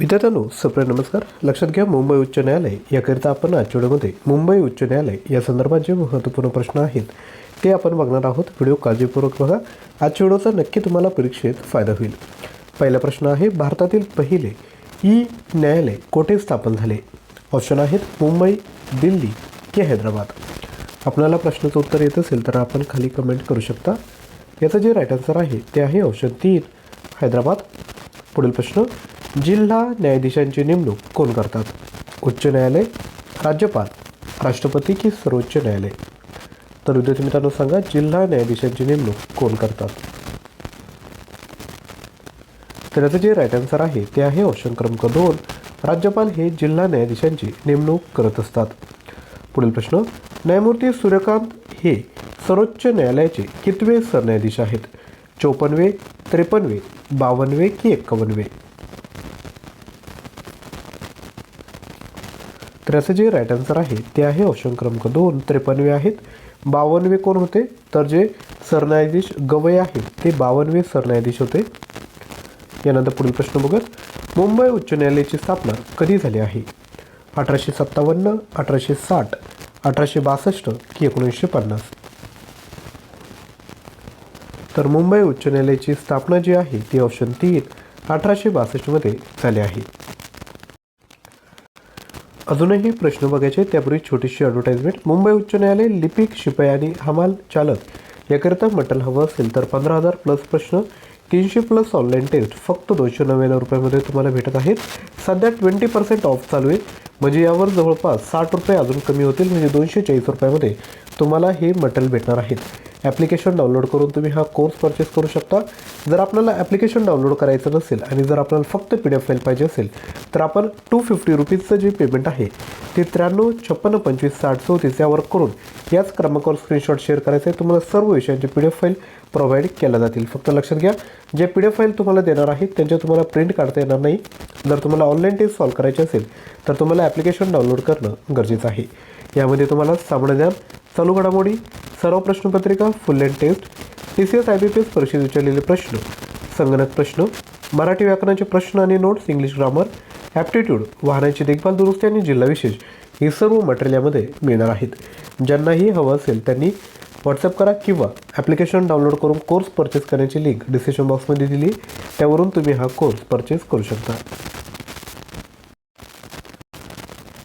विद्यार्थ्यांनो सप्रे नमस्कार. लक्षात घ्या मुंबई उच्च न्यायालय याकरिता आपण आजच्या व्हिडिओमध्ये मुंबई उच्च न्यायालय या संदर्भात जे महत्त्वपूर्ण प्रश्न आहेत. ते आपण बघणार आहोत. व्हिडिओ काळजीपूर्वक बघा. आजच्या व्हिडिओचा नक्की तुम्हाला परीक्षेत फायदा होईल. पहिला प्रश्न आहे भारतातील पहिले ई न्यायालय कोठे स्थापन झाले? ऑप्शन आहेत मुंबई दिल्ली की हैदराबाद. आपल्याला प्रश्नाचं उत्तर येत असेल तर आपण खाली कमेंट करू शकता. याचं जे राईट आन्सर आहे ते आहे ऑप्शन तीन हैदराबाद. पुढील प्रश्न जिल्हा न्यायाधीशांची नेमणूक कोण करतात? उच्च न्यायालय राज्यपाल राष्ट्रपती की सर्वोच्च न्यायालय? तर विद्यार्थी मित्रांनो सांगा जिल्हा न्यायाधीशांची नेमणूक कोण करतात? तर याचं जे राईट आन्सर आहे ते आहे ऑप्शन क्रमांक दोन. राज्यपाल हे जिल्हा न्यायाधीशांची नेमणूक करत असतात. पुढील प्रश्न न्यायमूर्ती सूर्यकांत हे सर्वोच्च न्यायालयाचे कितवे सरन्यायाधीश आहेत? चोपन्नवे त्रेपन्नवे बावन्नवे की एक्कावन्नवे तर याचं जे राईट आन्सर आहे ते आहे ऑप्शन क्रमांक दोन त्रेपन्नवे आहेत. बावन्नवे कोण होते? तर जे सरन्यायाधीश गवई आहेत ते बावन्नवे सरन्यायाधीश होते. यानंतर पुढील प्रश्न बघत मुंबई उच्च न्यायालयाची स्थापना कधी झाली आहे? अठराशे सत्तावन्न अठराशे साठ अठराशे बासष्ट की एकोणीसशे पन्नास? तर मुंबई उच्च न्यायालयाची स्थापना जी आहे ती ऑप्शन तीन अठराशे बासष्टमध्ये झाली आहे. अजूनही प्रश्न बघायचे त्यापूर्वी छोटीशी ॲडव्हर्टाइजमेंट मुंबई उच्च न्यायालय लिपिक शिपाई आणि हमाल चालक याकरिता मटल हवं असेल तर पंधरा हजार प्लस प्रश्न तीनशे प्लस ऑनलाईन टेस्ट फक्त दोनशे नव्याण्णव रुपयामध्ये तुम्हाला भेटत आहेत. सध्या ट्वेंटी पर्सेंट ऑफ चालू आहे. म्हणजे यावर जवळपास साठ रुपये अजून कमी होतील म्हणजे दोनशे चाळीस रुपयामध्ये. तुम्हाला हे मटेरियल भेटणार आहेत. ॲप्लिकेशन डाउनलोड करून तुम्ही हा कोर्स परचेस करू शकता. जर आपल्याला ॲप्लिकेशन डाउनलोड करायचं नसेल आणि जर आपल्याला फक्त पी डी एफ फाईल पाहिजे असेल तर आपण टू फिफ्टी रुपीजचं जे पेमेंट आहे ते त्र्याण्णव छप्पन्न पंचवीस साठ चौतीस यावर करून याच क्रमांकावर स्क्रीनशॉट शेअर करायचं आहे. तुम्हाला सर्व विषयांचे P D F file provide केल्या जातील. फक्त लक्षात घ्या J P D F file तुम्हाला देणार आहेत त्यांच्या तुम्हाला प्रिंट काढता येणार नाही. जर तुम्हाला ऑनलाईन टेस्ट सॉल्व करायची असेल तर तुम्हाला ॲप्लिकेशन डाउनलोड करणं गरजेचं आहे. यामध्ये तुम्हाला सामान्य ज्ञान चालू घडामोडी सर्व प्रश्नपत्रिका full length test T C S I B P S परिषद विचारलेले प्रश्न. संगणक प्रश्न मराठी व्याकरणाचे प्रश्न आणि नोट्स इंग्लिश ग्रामर ॲप्टिट्यूड वाहनाची देखभाल दुरुस्ती आणि जिल्हा विशेष हे सर्व मटेरियल यामध्ये मिळणार आहेत. ज्यांनाही हवं असेल त्यांनी व्हॉट्सअप करा किंवा ॲप्लिकेशन डाउनलोड करून कोर्स परचेस करण्याची लिंक डिस्क्रिप्शन बॉक्समध्ये दिली. त्यावरून तुम्ही हा कोर्स परचेस करू शकता.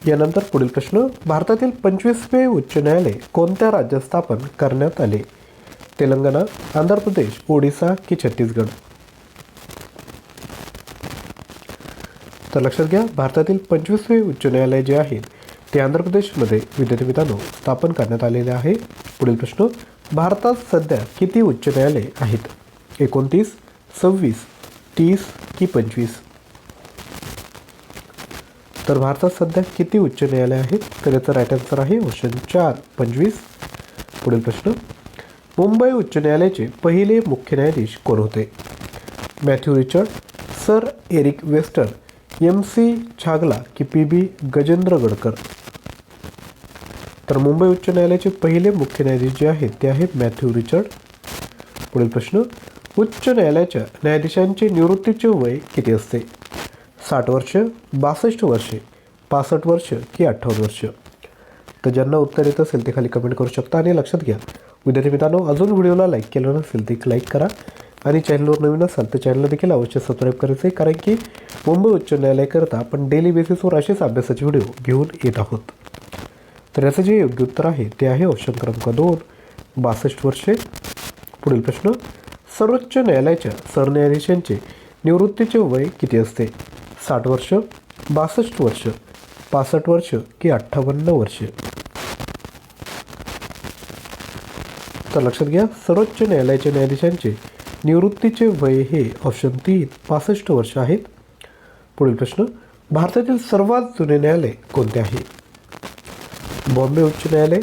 यानंतर पुढील प्रश्न भारतातील पंचवीसवे उच्च न्यायालय कोणत्या राज्यात स्थापन करण्यात आले? तेलंगणा आंध्र प्रदेश ओडिसा की छत्तीसगड? तर लक्षात घ्या भारतातील पंचवीसवे उच्च न्यायालय जे आहे ते आंध्र प्रदेशमध्ये विद्यार्थी मित्रांनो स्थापन करण्यात आलेले आहे. पुढील प्रश्न भारतात सध्या किती उच्च न्यायालय आहेत? एकोणतीस सव्वीस तीस की पंचवीस? तर भारतात सध्या किती उच्च न्यायालय आहेत? तर याचं राईट आन्सर आहे ऑप्शन चार पंचवीस. पुढील प्रश्न. मुंबई उच्च न्यायालयाचे पहिले मुख्य न्यायाधीश कोण होते? Matthew Richard sir Eric Weston M C Chagla की पी बी गजेंद्र गडकर? तर मुंबई उच्च न्यायालयाचे पहिले मुख्य न्यायाधीश जे आहेत ते आहेत मॅथ्यू रिचर्ड. पुढील प्रश्न. उच्च न्यायालयाच्या न्यायाधीशांचे निवृत्तीचे वय किती असते? साठ वर्ष बासष्ट वर्षे पासष्ट वर्ष की अठ्ठावन्न वर्ष. तर ज्यांना उत्तर येत असेल ते खाली कमेंट करू शकता आणि लक्षात घ्या. विद्यार्थी मित्रांनो अजून व्हिडिओला लाईक केलं नसेल ते लाईक करा. आणि चॅनलवर नवीन असाल तर चॅनलला देखील अवश्य सबस्क्राईब करायचं आहे कारण की मुंबई उच्च न्यायालयाकरता आपण डेली बेसिसवर असेच अभ्यासाचे व्हिडिओ घेऊन येत आहोत. तर याचं जे योग्य उत्तर आहे ते आहे ऑप्शन क्रमांक दोन बासष्ट वर्षे. पुढील प्रश्न सर्वोच्च न्यायालयाच्या सरन्यायाधीशांचे निवृत्तीचे वय किती असते? साठ वर्ष बासष्ट वर्ष पासष्ट वर्ष की अठ्ठावन्न वर्ष. तर लक्षात घ्या सर्वोच्च न्यायालयाच्या न्यायाधीशांचे निवृत्तीचे वय हे ऑप्शन तीन पासष्ट वर्ष आहेत. पुढील प्रश्न भारतातील सर्वात जुने न्यायालय कोणते आहे? बॉम्बे उच्च न्यायालय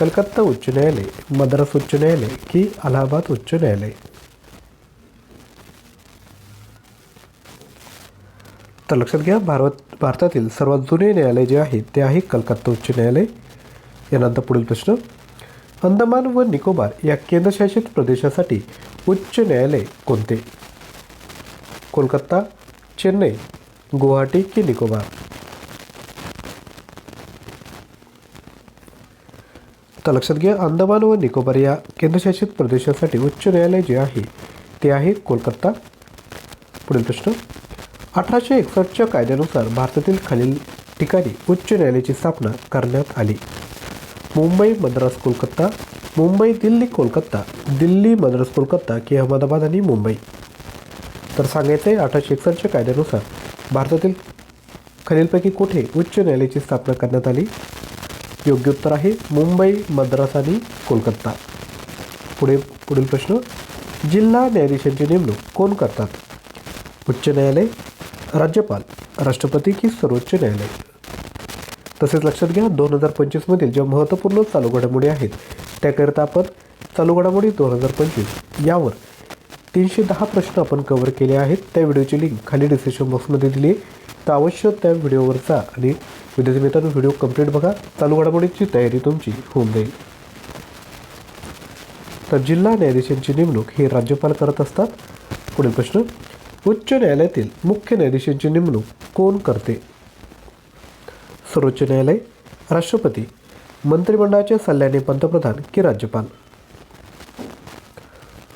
कलकत्ता उच्च न्यायालय मद्रास उच्च न्यायालय की अलाहाबाद उच्च न्यायालय? तर लक्षात घ्या भारत भारतातील सर्वात जुने न्यायालय जे आहे ते आहे कलकत्ता उच्च न्यायालय. यानंतर पुढील प्रश्न. अंदमान व निकोबार या केंद्रशासित प्रदेशासाठी उच्च न्यायालय कोणते? कोलकाता चेन्नई गुवाहाटी की निकोबार? तर लक्षात घ्या अंदमान व निकोबार या केंद्रशासित प्रदेशासाठी उच्च न्यायालय जे आहे ते आहे कोलकाता. पुढील प्रश्न. अठराशे एकसष्टच्या कायद्यानुसार भारतातील खालील ठिकाणी उच्च न्यायालयाची स्थापना करण्यात आली. मुंबई मद्रास कोलकाता मुंबई दिल्ली कोलकाता दिल्ली मद्रास कोलकाता की अहमदाबाद आणि मुंबई. तर सांगायचं आहे अठराशे एकसष्टच्या कायद्यानुसार भारतातील खालीलपैकी कुठे उच्च न्यायालयाची स्थापना करण्यात आली? योग्य उत्तर आहे मुंबई मद्रास आणि कोलकाता. पुढे पुढील प्रश्न जिल्हा न्यायाधीशांची नेमणूक कोण करतात? उच्च न्यायालय राज्यपाल राष्ट्रपती की सर्वोच्च न्यायालय? तसेच लक्षात घ्या दोन हजार पंचवीसमधील ज्या महत्त्वपूर्ण चालू घडामोडी आहेत त्याकरिता आपण चालू घडामोडी दोन हजार पंचवीस यावर तीनशे दहा प्रश्न आपण कव्हर केले आहेत. त्या व्हिडिओची लिंक खाली डिस्क्रिप्शन बॉक्समध्ये दिली आहे. तर अवश्य त्या व्हिडिओवरचा आणि विद्यार्थी मित्रांनो व्हिडिओ कंप्लीट बघा. चालू घडामोडीची तयारी तुमची होऊन जाईल. तर जिल्हा न्यायाधीशांची नेमणूक हे राज्यपाल करत असतात. पुढील प्रश्न उच्च न्यायालयातील मुख्य न्यायाधीशांची नेमणूक कोण करते? सर्वोच्च न्यायालय राष्ट्रपती मंत्रिमंडळाच्या सल्ल्याने पंतप्रधान की राज्यपाल?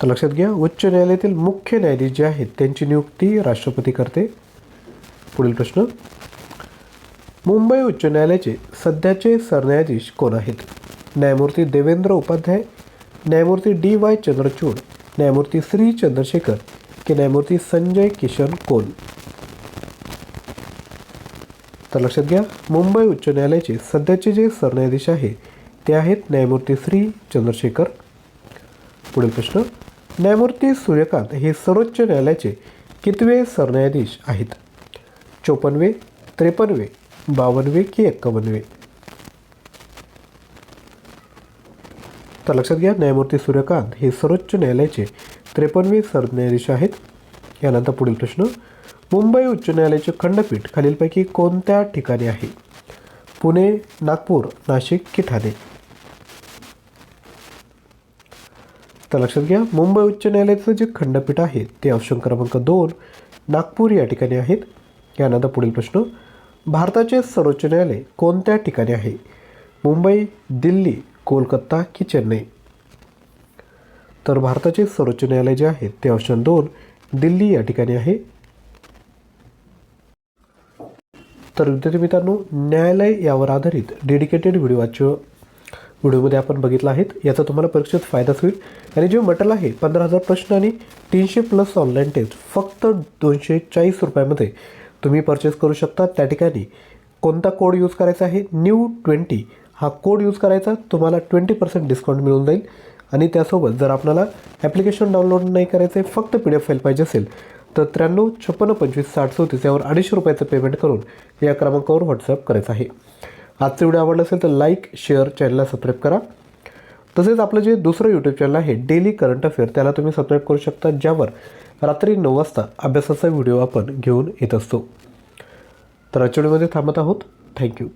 तर लक्षात घ्या उच्च न्यायालयातील मुख्य न्यायाधीश जे आहेत त्यांची नियुक्ती राष्ट्रपती करते. पुढील प्रश्न. मुंबई उच्च न्यायालयाचे सध्याचे सरन्यायाधीश कोण आहेत? न्यायमूर्ती देवेंद्र उपाध्याय न्यायमूर्ती डी वाय चंद्रचूड न्यायमूर्ती श्री चंद्रशेखर की न्यायमूर्ती संजय किशन कोल. तर लक्षात घ्या मुंबई उच्च न्यायालयाचे सध्याचे जे सरन्यायाधीश आहे ते आहेत न्यायमूर्ती श्री चंद्रशेखर. पुढील प्रश्न न्यायमूर्ती सूर्यकांत हे सर्वोच्च न्यायालयाचे कितवे सरन्यायाधीश आहेत? चोपन्नवे त्रेपन्नवे बावन्नवे की एक्कावन्नवे तर लक्षात घ्या न्यायमूर्ती सूर्यकांत हे सर्वोच्च न्यायालयाचे त्रेपन्नवे सरन्यायाधीश आहेत. यानंतर पुढील प्रश्न मुंबई उच्च न्यायालयाचे खंडपीठ खालीलपैकी कोणत्या ठिकाणी आहे? पुणे नागपूर नाशिक की ठाणे? तर लक्षात घ्या मुंबई उच्च न्यायालयाचं जे खंडपीठ आहे ते ऑप्शन क्रमांक दोन नागपूर या ठिकाणी आहेत. यानंतर पुढील प्रश्न भारताचे सर्वोच्च न्यायालय कोणत्या ठिकाणी आहे? मुंबई दिल्ली कोलकाता की चेन्नई? तर भारताचे सर्वोच्च न्यायालय जे आहे ते ऑप्शन दोन दिल्ली या ठिकाणी आहे. तर विद्यार्थी मित्रांनो न्यायालय यावर आधारित डेडिकेटेड व्हिडिओ आजच्या व्हिडिओमध्ये आपण बघितला आहेत. याचा तुम्हाला परीक्षेत फायदाच होईल. आणि जे मटेरियल आहे पंधरा हजार प्रश्न आणि तीनशे प्लस ऑनलाईन टेस्ट फक्त दोनशे चाळीस रुपयामध्ये तुम्ही परचेस करू शकता. त्या ठिकाणी कोणता कोड यूज करायचा आहे? न्यू ट्वेंटी हा कोड यूज करायचा तुम्हाला ट्वेंटी पर्सेंट डिस्काउंट मिळून जाईल. आणि त्यासोबत जर आपल्याला ॲप्लिकेशन डाउनलोड नाही करायचं आहे फक्त पी डी एफ फाईल पाहिजे असेल तर त्र्याण्णव छप्पन्न पंचवीस साठ चौतीस यावर अडीचशे रुपयाचं पेमेंट करून या क्रमांकावर व्हॉट्सअप करायचं आहे. आजचं व्हिडिओ आवडला असेल तर लाईक शेअर चॅनलला सबस्क्राईब करा. तसेच आपलं जे दुसरं यूट्यूब चॅनल आहे डेली करंट अफेअर त्याला तुम्ही सबस्क्राईब करू शकता ज्यावर रात्री नऊ वाजता अभ्यासाचा व्हिडिओ आपण घेऊन येत असतो. तर आजच्या व्हिडिओमध्ये थांबत आहोत. थँक्यू